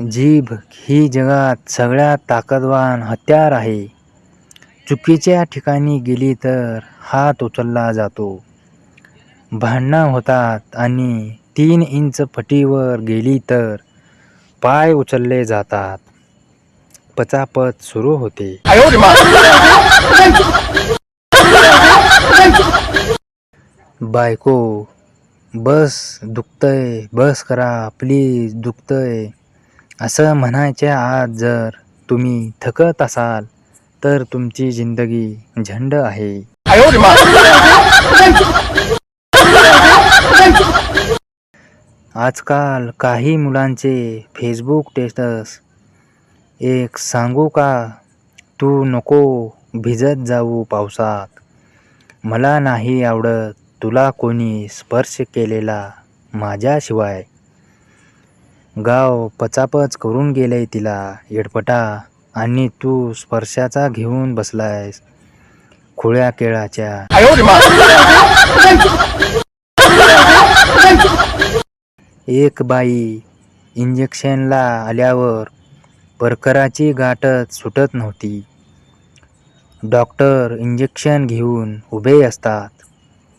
जीभ ही जगात सगळ्यात ताकदवान हत्यार आहे. चुकीच्या ठिकाणी गेली तर हात उचलला जातो. भांडणं होतात आणि तीन इंच फटीवर गेली तर पाय उचलले जातात. पचापच सुरू होते. बायको बस दुखतंय बस करा प्लीज दुखतंय. असं म्हणायच्या आज जर तुम्ही थकत असाल तर तुमची जिंदगी झंड आहे. आजकाल काही मुलांचे फेसबुक स्टेटस एक सांगू का? तू नको भिजत जाऊ पावसात. मला नाही आवडत तुला कोणी स्पर्श केलेला माझ्याशिवाय. गाव पचापच करून गेलंय तिला येडपटा. आणि तू स्पर्शाचा घेऊन बसलायस खुळ्या केळाच्या. एक बाई इंजेक्शनला आल्यावर परकराची गाठच सुटत नव्हती. डॉक्टर इंजेक्शन घेऊन उभे असतात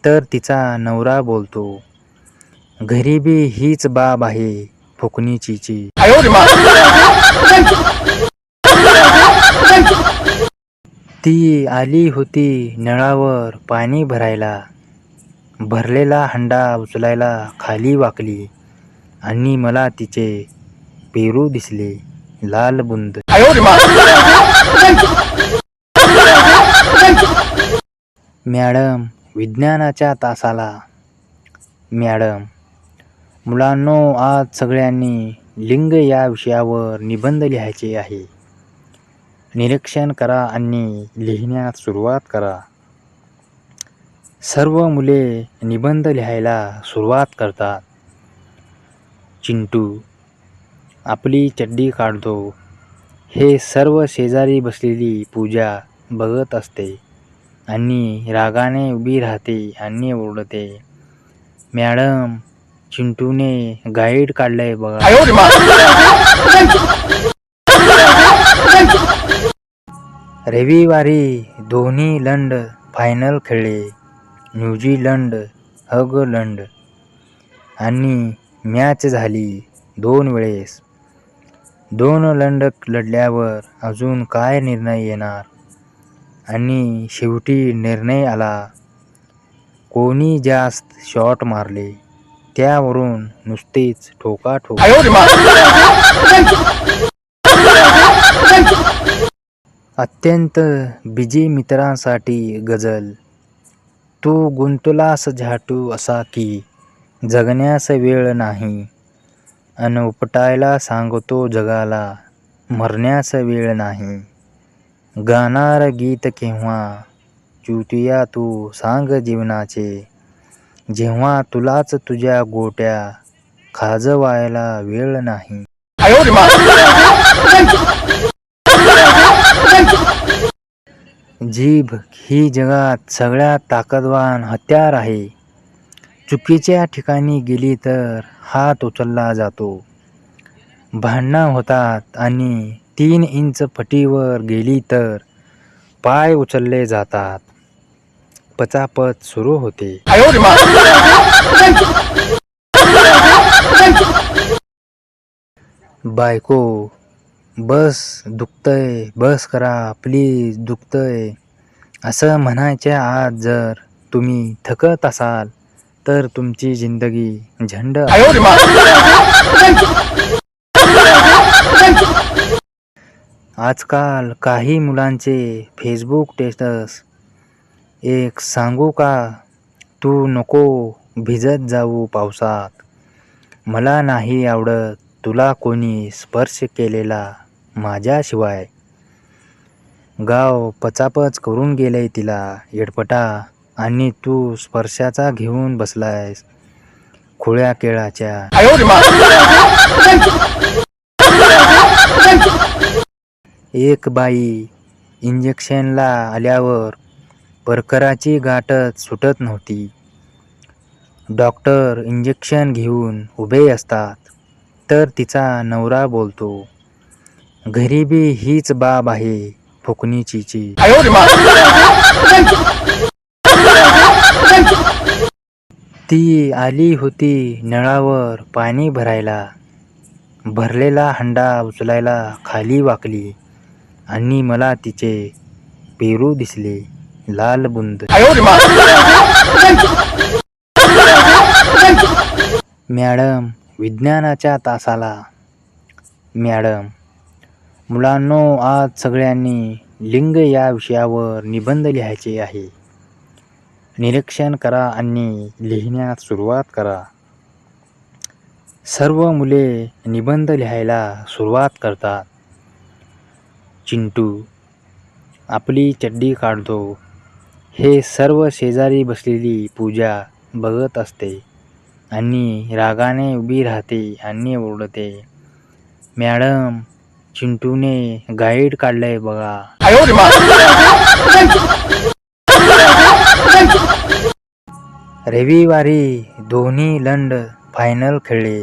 तर तिचा नवरा बोलतो गरिबी हीच बाब आहे. फुकणीचीची ती आली होती नळावर पाणी भरायला. भरलेला हंडा उचलायला खाली वाकली आणि मला तिचे पेरू दिसले. लाल बुंद. मॅडम विज्ञानाच्या तासाला. मॅडम मुलांनो आज सगळ्यांनी लिंग या विषयावर निबंध लिहायचे आहे. निरीक्षण करा आणि लिहिण्यास सुरुवात करा. सर्व मुले निबंध लिहायला सुरुवात करतात. चिंटू आपली चड्डी काढतो. हे सर्व शेजारी बसलेली पूजा बघत असते आणि रागाने उभी राहते आणि ओरडते. मॅडम चिंटूने गाईड काढलंय बघा. रविवारी दोन्ही लंड फायनल खेळले. न्यूझीलंड हगलंड आणि मॅच झाली दोन वेळेस. दोन लंड लढल्यावर अजून काय निर्णय येणार? आणि शेवटी निर्णय आला. कोणी जास्त शॉट मारले? त्यावरून नुसतीच ठोकाठोक. अत्यंत बिजी मित्रांसाठी गझल. तू गुंतलास झाटू असा की जगण्यास वेळ नाही. अन उपटायला सांगतो जगाला मरण्यास वेळ नाही. गाणार गीत केव्हा चुतिया तू सांग जीवनाचे. जेव्हा तुलाच तुझ्या गोट्या खाजवायला वेळ नाही. जीभ ही जगात सगळ्यात ताकदवान हत्यार आहे. चुकीच्या ठिकाणी गेली तर हात उचलला जातो. भांडणं होतात आणि तीन इंच फटीवर गेली तर पाय उचलले जातात. पचापच सुरू होते बायको बस दुखतंय बस करा प्लीज दुखतंय असं म्हणायच्या आज जर तुम्ही थकत असाल तर तुमची जिंदगी झंड आहे. आजकाल काही मुलांचे फेसबुक स्टेटस एक सांगू का? तू नको भिजत जाऊ पावसात. मला नाही आवडत तुला कोणी स्पर्श केलेला माझ्याशिवाय. गाव पचापच करून गेलंय तिला येडपटा. आणि तू स्पर्शाचा घेऊन बसलायस खुळ्या केळाच्या. एक बाई इंजेक्शनला आल्यावर परकराची गाठच सुटत नव्हती. डॉक्टर इंजेक्शन घेऊन उभे असतात तर तिचा नवरा बोलतो गरिबी हीच बाब आहे फुकणीचीची. ती आली होती नळावर पाणी भरायला. भरलेला हंडा उचलायला खाली वाकली आणि मला तिचे पेरू दिसले. लाल बुंद. मॅडम विज्ञानाच्या तासाला. मॅडम मुलांनो आज सगळ्यांनी लिंग या विषयावर निबंध लिहायचे आहे. निरीक्षण करा आणि लिहिण्यास सुरुवात करा. सर्व मुले निबंध लिहायला सुरुवात करतात. चिंटू आपली चड्डी काढतो. हे सर्व शेजारी बसलेली पूजा बघत असते आणि रागाने उभी राहते आणि ओरडते. मॅडम चिंटूने गाईड काढलंय बघा. रविवारी दोन्ही लंड फायनल खेळले.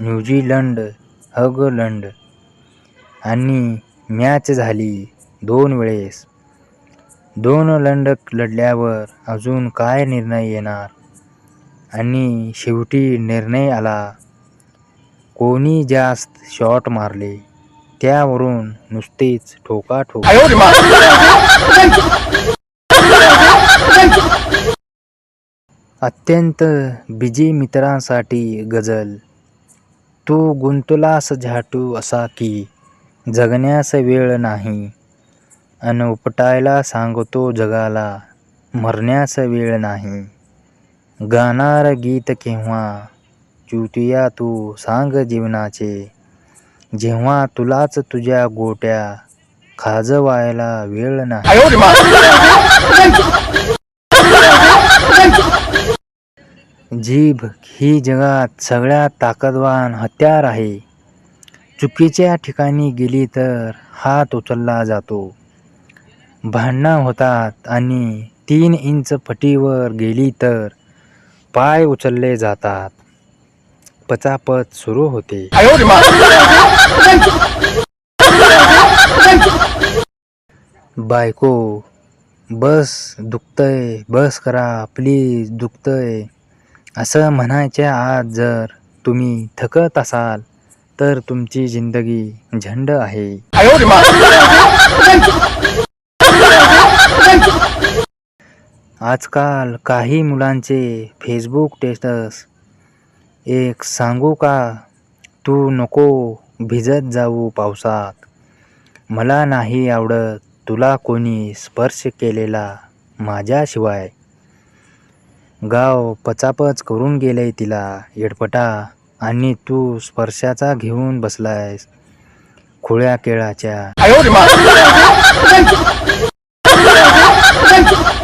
न्यूझीलंड हगलंड आणि मॅच झाली दोन वेळेस. दोन लंडक लढल्यावर अजून काय निर्णय येणार? आणि शेवटी निर्णय आला. कोणी जास्त शॉट मारले? त्यावरून नुसतीच ठोकाठोक. अत्यंत बिजी मित्रांसाठी गजल तू गुंतलास झाटू असा की जगण्यास वेळ नाही. अन उपटायला सांगतो जगाला मरण्यास वेळ नाही. गाणार गीत केव्हा? चुतिया तू सांग जीवनाचे. जेव्हा तुलाच तुझ्या गोट्या खाजवायला वेळ नाही. जीभ ही जगात सगळ्यात ताकदवान हत्यार आहे. चुकीच्या ठिकाणी गेली तर हात उचलला जातो. भांडणं होतात आणि तीन इंच फटीवर गेली तर पाय उचलले जातात. पचापच सुरू होते. बायको बस दुखतंय बस करा प्लीज दुखतंय. असं म्हणायच्या आज जर तुम्ही थकत असाल तर तुमची जिंदगी झंड आहे. आजकाल काही मुलांचे फेसबुक स्टेटस एक सांगू का? तू नको भिजत जाऊ पावसात. मला नाही आवडत तुला कोणी स्पर्श केलेला माझ्याशिवाय. गाव पचापच करून गेलंय तिला येडपटा. आणि तू स्पर्शाचा घेऊन बसलायस खुळ्या केळाच्या.